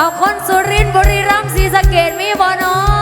เอาคนสุรินทร์บุรีรัมย์ศรีสะเกดมีบ่อนาะ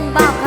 nên bao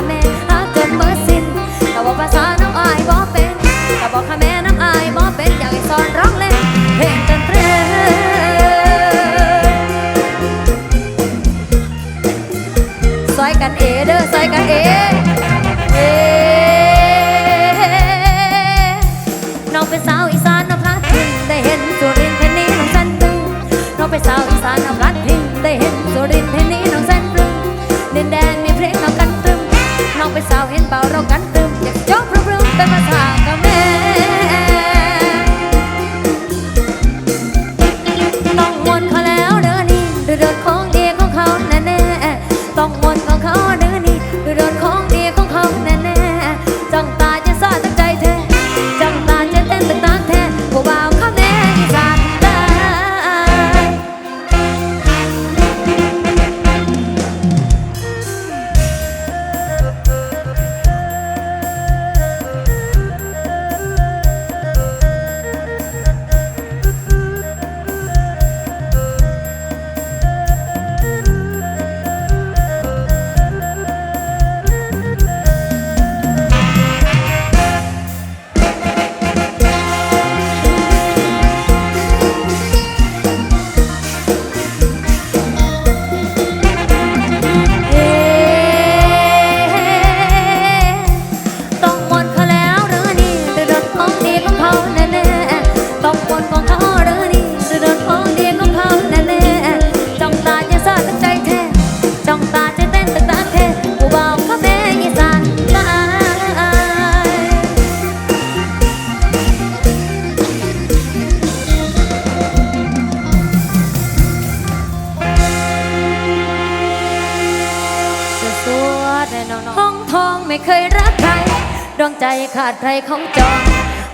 ขาดใครเขาจอง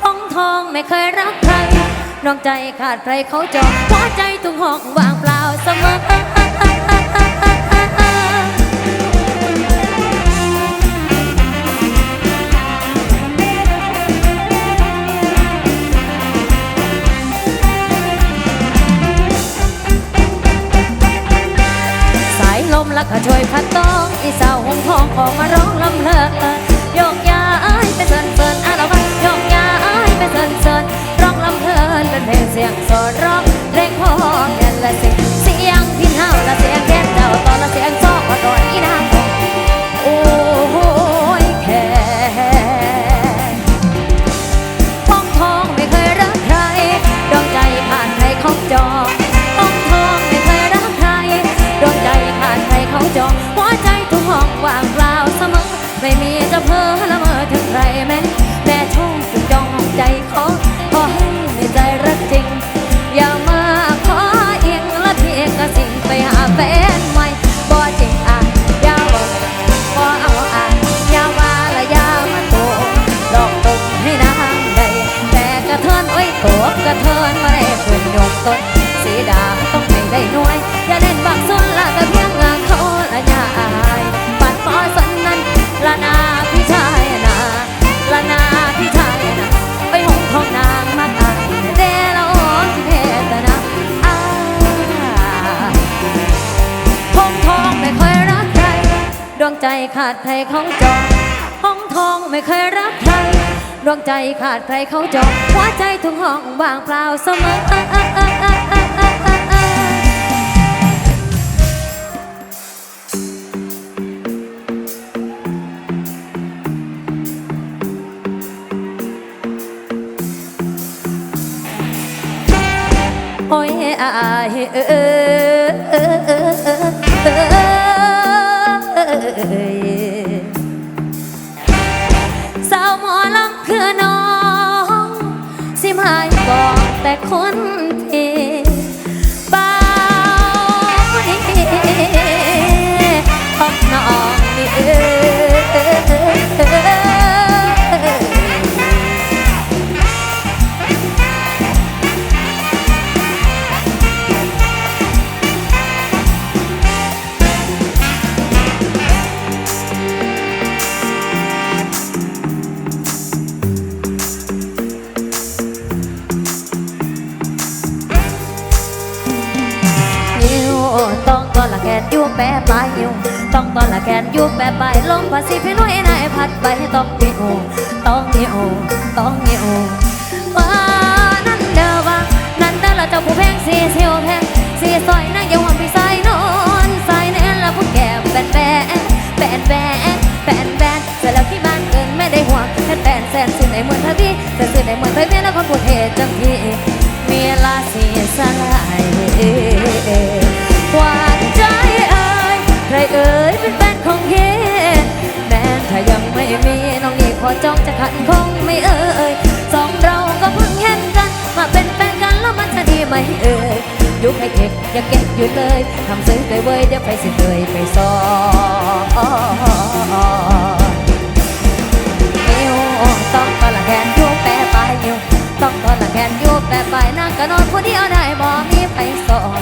ห้องทองไม่เคยรักใครน้องใจขาดใครเขาจองหัวใจทุกห้องว่างเปล่าเสมอ นยกต้นสีดาต้องให้ได้หน่วย อย่าเล่นบักส่วนละก็เพียงงานเขาละยาอายปัดปอยสันนั้นละนาพี่ชายนาละนาพี่ชายนาไปหงของนางมากอายเดละโอนที่เทตนาอาทองทองไม่เคยรักใคร ดวงใจขาดใครเขาจองห้องทองไม่เคยรักใครดวงใจขาดใครเขาจองหัวใจทุกห้องว่างเปล่าเสมอ สาวหมอลำคือน้อง สิมหายบอกแต่คน ต้องตอนละแขนยูแปะปลายลมภาษีพี่ลุยนายพัดไปต้องนิ้วต้องนิ้วต้องนิ้วว่านั่นเด้อว่านั่นเด้อละเจ้าผู้แพงสีเสียวแพงสีซอยนั่งย่าหวังพี่สายนอนสายแน่นละผู้แก่แบนแบนแบนแบนแบนแบนเสร็จแล้วที่บ้านเกินไม่ได้ห่วงแค่แบนแสนสื่อในเมืองทวีแต่สื่อในเมืองไทยเมียแล้วคนพูดเหตุจังพี่มียลาสีสลายหวานใจ ใครเอ่ยเป็นแฟนของเฮแม้ถ้ายังไม่มีน้องนี่ขอจ้องจะขัดคงไม่เอ่ยสองเราก็เพิ่งเห็นกัน มาเป็นแฟนกันแล้วมันจะดีไหมเอ่ยยุคให้เทคอย่าเก็บอยู่เลยทำซื้อไปเว้ยเดี๋ยวไปสิเลยไปสอนนิ้วต้องตอนละแขนยูแปะปลายนิ้วต้องตอนละแขนยูแปะปลายนั่งก็นอนผู้เดียวได้บ่มีไปสอน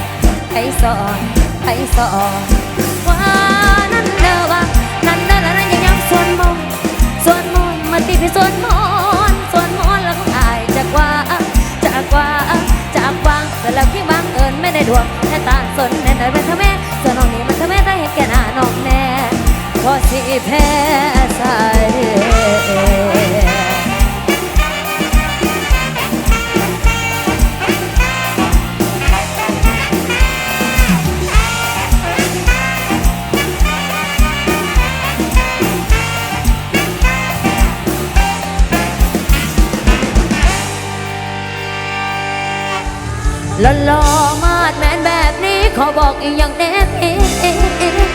ไปสอนไปสอน มนต์มาตีพี่ส่วนมนส่วนมนแล้วก็อายจากว่าจากว่าจากวางแต่แล้วที่บางเอิญไม่ได้ดวงแค่ตาสนแน่นเป็นทำแม่ส่วนน้องนี้มันทำแม่ได้เห็นแก่หน้าน้องแน่พอสิแพ้สาย หล่อมาดแมนแบบนี้ขอบอกอีกอย่างแน่เอ๊ะเอ๊ะเอ๊ะเอ๊ะ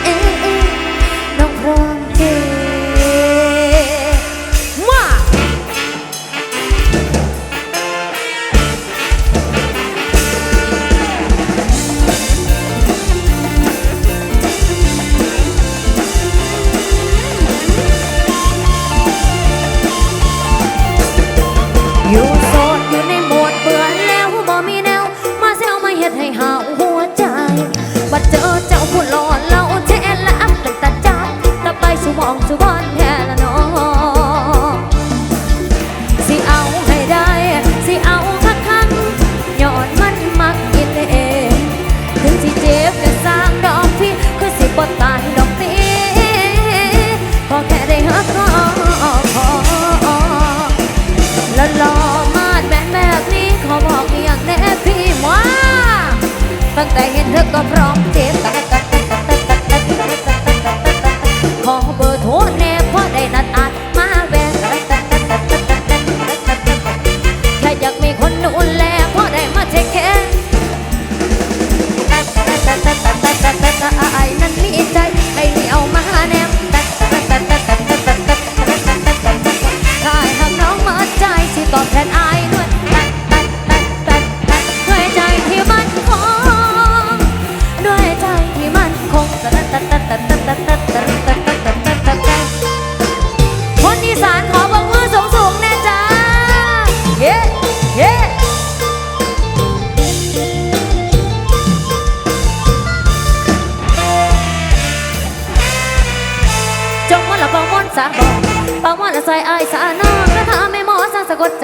เอ๊ะ ขอเบอร์โทรแน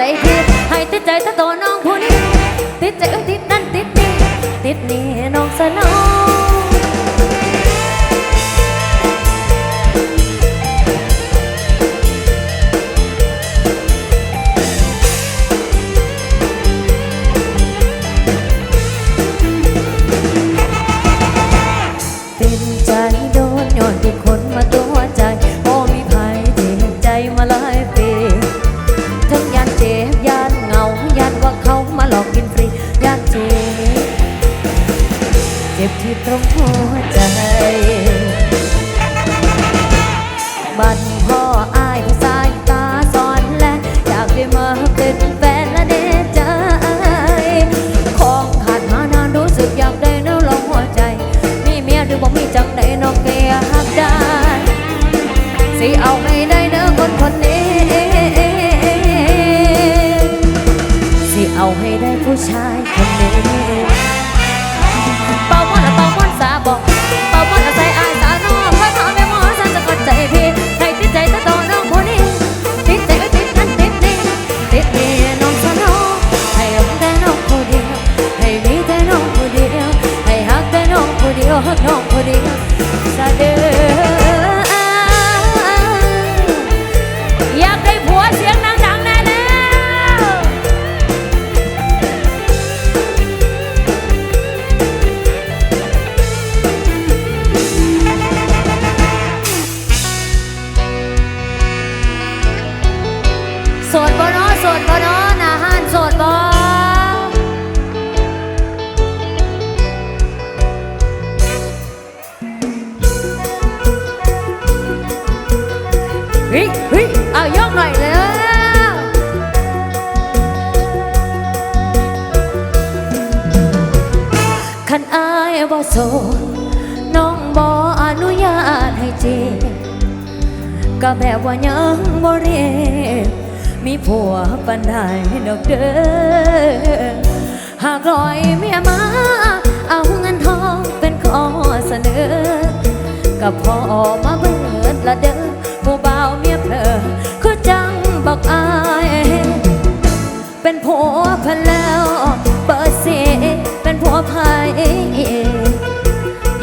ใจผิดให้ติใจถ้าโต เฮ้ยฮ้ยเอายกหน่อยเลยขันอายบ่โสน้องบ่อนุญาตให้เจก็แบบว่ายังบ่เรียมีผัวปันไดดอกเด้อหากลอยเมียมา เอาเงินทองเป็นข้อเสนอ ก็พอมาเบิดละเด้อ เป็นผัวพันแล้วเบอร์เสเป็นผัวพาย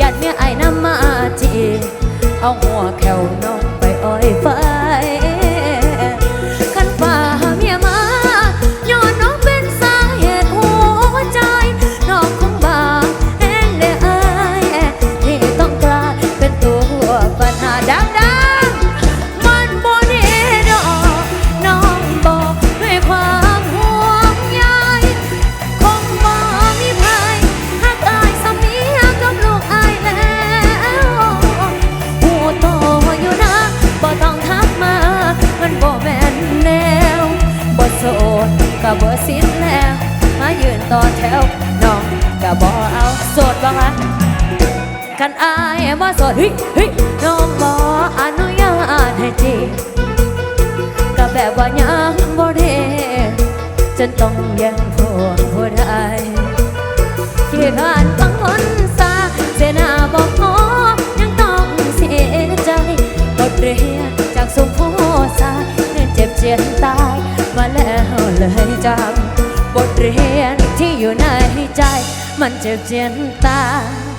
ยัดเมียไอ้น้ำมาจีเอาหัวแขวนนอง บ่สดเฮ้ยเฮ้ยน้องบ่อนุญาตให้จีก็แบบว่ายังบ่ได้จนต้องยังพวงผู้ใดที่ผ่านบางคนซาเสนาบอกขอยังต้องเสียใจบทเรียนจากสุโขทัยเนื่อเจ็บเจียนตายมาแล้วเลยจำบทเรียนที่อยู่ในใจ มันเจ็บเจียนตาย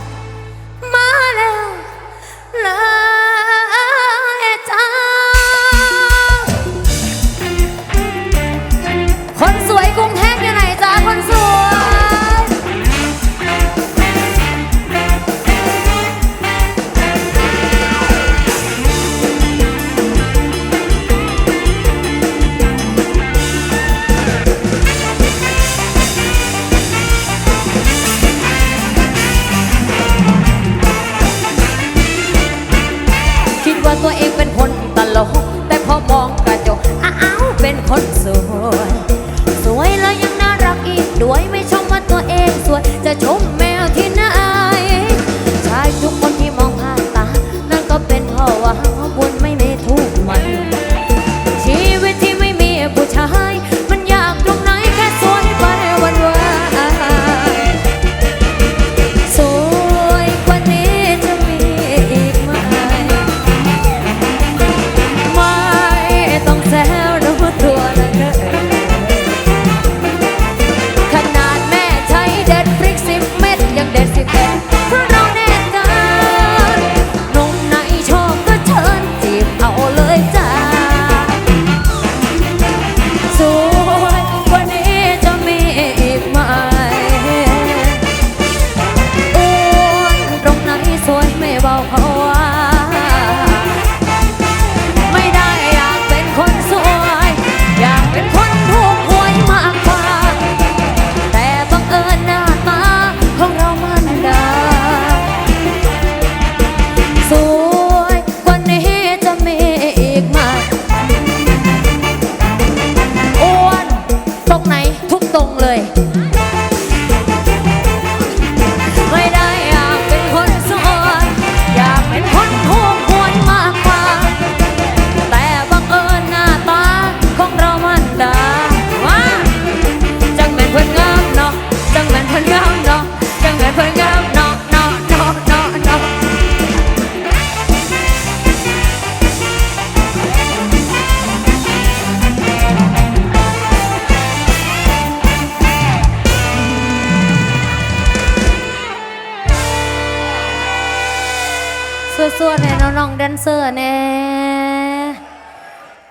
ซัวๆแน่น้องๆแดนเซอร์แน่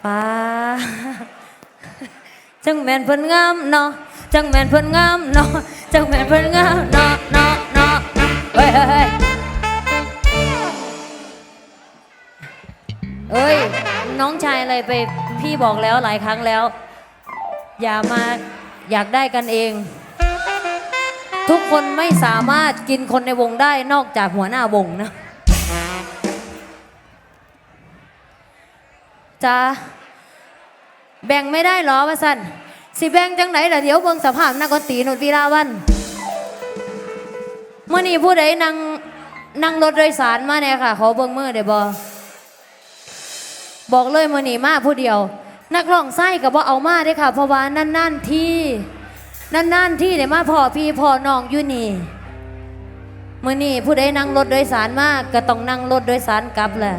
ป้าจังแม่นเพิ่นงามเนาะจังแม่นเพิ่นงามเนาะจังแม่นเพิ่นงามเนาะเนาะเนาะเฮ้ยเฮ้ยเฮ้ยเอ้ยน้องชายอะไรไปพี่บอกแล้วหลายครั้งแล้ว อย่ามาอยากได้กันเอง ทุกคนไม่สามารถกินคนในวงได้นอกจากหัวหน้าวงนะ จ้าแบ่งไม่ได้หรอวะสันสิแบ่งจังไหนล่ะเดี๋ยวเบิ่งสภาพนักดนตรีหนุดวีลาวันเมื่อนี้ผู้ใดนั่งนั่งรถโดยสารมาเนี่ยค่ะ ขอเบิ่งมือเดี๋ยวบอบอกเลยเมื่อนี้มาผู้เดียว นักร้องไส้กับว่าเอามาได้ค่ะ เพราะว่านั่นๆที่นั่นๆที่เดี๋ยวมาพ่อพี่พ่อน้องอยู่นี่เมื่อนี้ผู้ใดนั่งรถโดยสารมากก็ต้องนั่งรถโดยสารกลับแหละ